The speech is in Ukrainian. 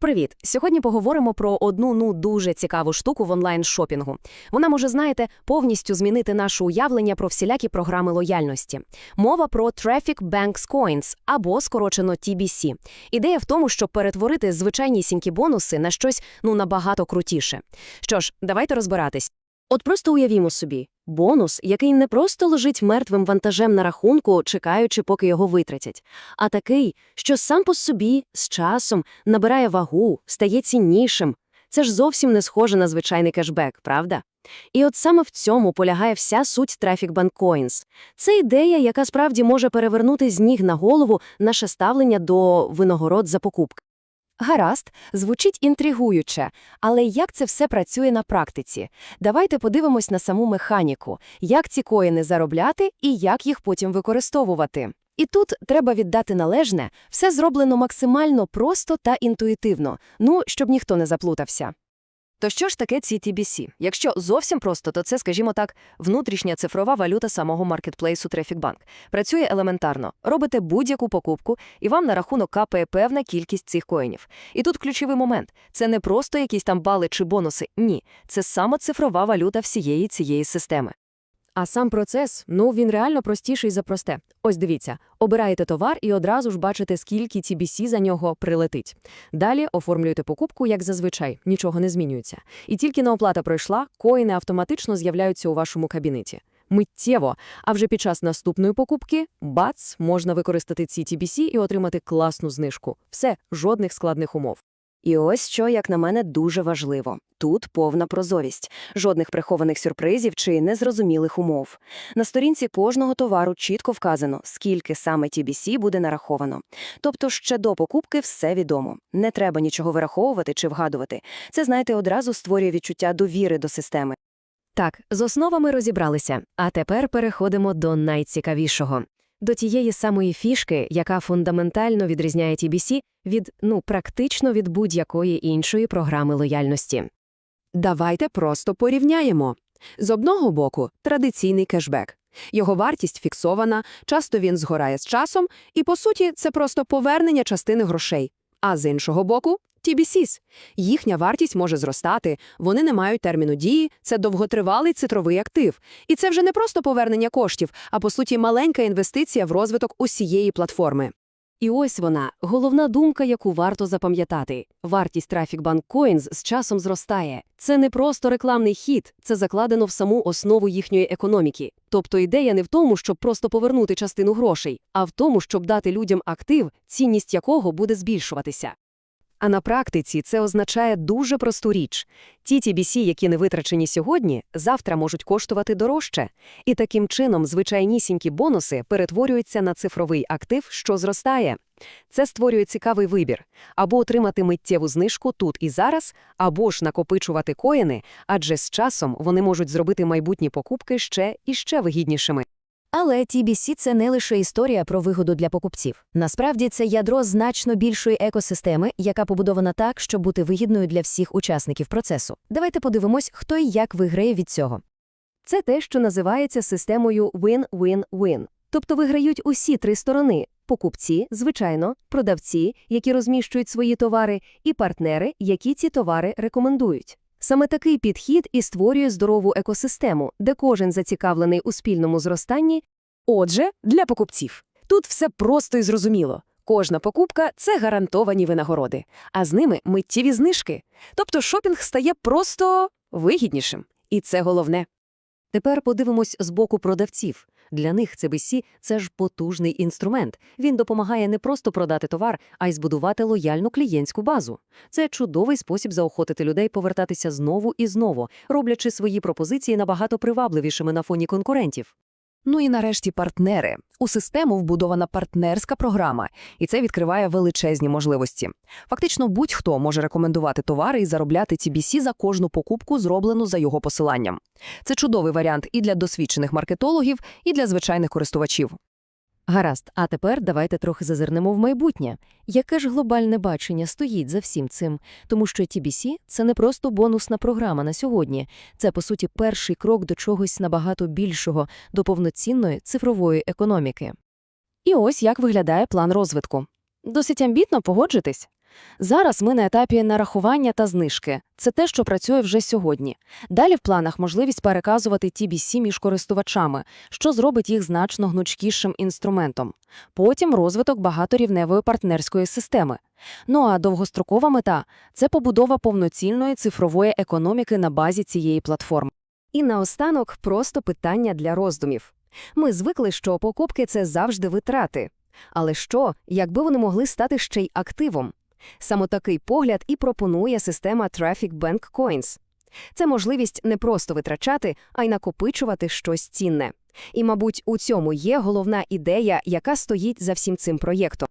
Привіт! Сьогодні поговоримо про одну ну дуже цікаву штуку в онлайн-шопінгу. Вона може, знаєте, повністю змінити наше уявлення про всілякі програми лояльності. Мова про Traffic Banks Coins або скорочено TBC. Ідея в тому, щоб перетворити звичайні сінькі бонуси на щось ну набагато крутіше. Що ж, давайте розбиратись. От просто уявімо собі бонус, який не просто лежить мертвим вантажем на рахунку, чекаючи, поки його витратять, а такий, що сам по собі з часом набирає вагу, стає ціннішим. Це ж зовсім не схоже на звичайний кешбек, правда? І от саме в цьому полягає вся суть Traffic Bank Coins. Це ідея, яка справді може перевернути з ніг на голову наше ставлення до винагород за покупки. Гаразд, звучить інтригуюче, але як це все працює на практиці? Давайте подивимось на саму механіку, як ці коїни заробляти і як їх потім використовувати. І тут треба віддати належне, все зроблено максимально просто та інтуїтивно, ну, щоб ніхто не заплутався. То що ж таке ці TBC? Якщо зовсім просто, то це, скажімо так, внутрішня цифрова валюта самого маркетплейсу Traffic Bank. Працює елементарно. Робите будь-яку покупку, і вам на рахунок капає певна кількість цих коїнів. І тут ключовий момент. Це не просто якісь там бали чи бонуси. Ні. Це саме цифрова валюта всієї цієї системи. А сам процес, ну, він реально простіший за просте. Ось дивіться, обираєте товар і одразу ж бачите, скільки TBC за нього прилетить. Далі оформлюєте покупку, як зазвичай, нічого не змінюється. І тільки на оплата пройшла, коїни автоматично з'являються у вашому кабінеті. Миттєво, а вже під час наступної покупки, бац, можна використати ці TBC і отримати класну знижку. Все, жодних складних умов. І ось що, як на мене, дуже важливо. Тут повна прозорість, жодних прихованих сюрпризів чи незрозумілих умов. На сторінці кожного товару чітко вказано, скільки саме TBC буде нараховано. Тобто ще до покупки все відомо. Не треба нічого вираховувати чи вгадувати. Це, знаєте, одразу створює відчуття довіри до системи. Так, з основами розібралися, а тепер переходимо до найцікавішого. До тієї самої фішки, яка фундаментально відрізняє TBC від, ну, практично від будь-якої іншої програми лояльності. Давайте просто порівняємо. З одного боку – традиційний кешбек. Його вартість фіксована, часто він згорає з часом, і, по суті, це просто повернення частини грошей. А з іншого боку – TBCs. Їхня вартість може зростати, вони не мають терміну дії, це довготривалий цифровий актив. І це вже не просто повернення коштів, а, по суті, маленька інвестиція в розвиток усієї платформи. І ось вона, головна думка, яку варто запам'ятати. Вартість Traffic Bank Coins з часом зростає. Це не просто рекламний хід, це закладено в саму основу їхньої економіки. Тобто ідея не в тому, щоб просто повернути частину грошей, а в тому, щоб дати людям актив, цінність якого буде збільшуватися. А на практиці це означає дуже просту річ. Ті TBC, які не витрачені сьогодні, завтра можуть коштувати дорожче. І таким чином звичайнісінькі бонуси перетворюються на цифровий актив, що зростає. Це створює цікавий вибір – або отримати миттєву знижку тут і зараз, або ж накопичувати коїни, адже з часом вони можуть зробити майбутні покупки ще і ще вигіднішими. Але TBC – це не лише історія про вигоду для покупців. Насправді це ядро значно більшої екосистеми, яка побудована так, щоб бути вигідною для всіх учасників процесу. Давайте подивимось, хто і як виграє від цього. Це те, що називається системою win-win-win. Тобто виграють усі три сторони – покупці, звичайно, продавці, які розміщують свої товари, і партнери, які ці товари рекомендують. Саме такий підхід і створює здорову екосистему, де кожен зацікавлений у спільному зростанні. Отже, для покупців. Тут все просто і зрозуміло. Кожна покупка – це гарантовані винагороди, а з ними миттєві знижки. Тобто шопінг стає просто вигіднішим. І це головне. Тепер подивимось з боку продавців. Для них CBC – це ж потужний інструмент. Він допомагає не просто продати товар, а й збудувати лояльну клієнтську базу. Це чудовий спосіб заохотити людей повертатися знову і знову, роблячи свої пропозиції набагато привабливішими на фоні конкурентів. Ну і нарешті партнери. У систему вбудована партнерська програма, і це відкриває величезні можливості. Фактично, будь-хто може рекомендувати товари і заробляти TBC за кожну покупку, зроблену за його посиланням. Це чудовий варіант і для досвідчених маркетологів, і для звичайних користувачів. Гаразд, а тепер давайте трохи зазирнемо в майбутнє. Яке ж глобальне бачення стоїть за всім цим? Тому що TBC – це не просто бонусна програма на сьогодні. Це, по суті, перший крок до чогось набагато більшого, до повноцінної цифрової економіки. І ось як виглядає план розвитку. Досить амбітно, погоджитись? Зараз ми на етапі нарахування та знижки. Це те, що працює вже сьогодні. Далі в планах можливість переказувати TBC між користувачами, що зробить їх значно гнучкішим інструментом. Потім розвиток багаторівневої партнерської системи. Ну а довгострокова мета – це побудова повноцінної цифрової економіки на базі цієї платформи. І наостанок просто питання для роздумів. Ми звикли, що покупки – це завжди витрати. Але що, якби вони могли стати ще й активом? Саме такий погляд і пропонує система Traffic Bank Coins. Це можливість не просто витрачати, а й накопичувати щось цінне. І, мабуть, у цьому є головна ідея, яка стоїть за всім цим проєктом.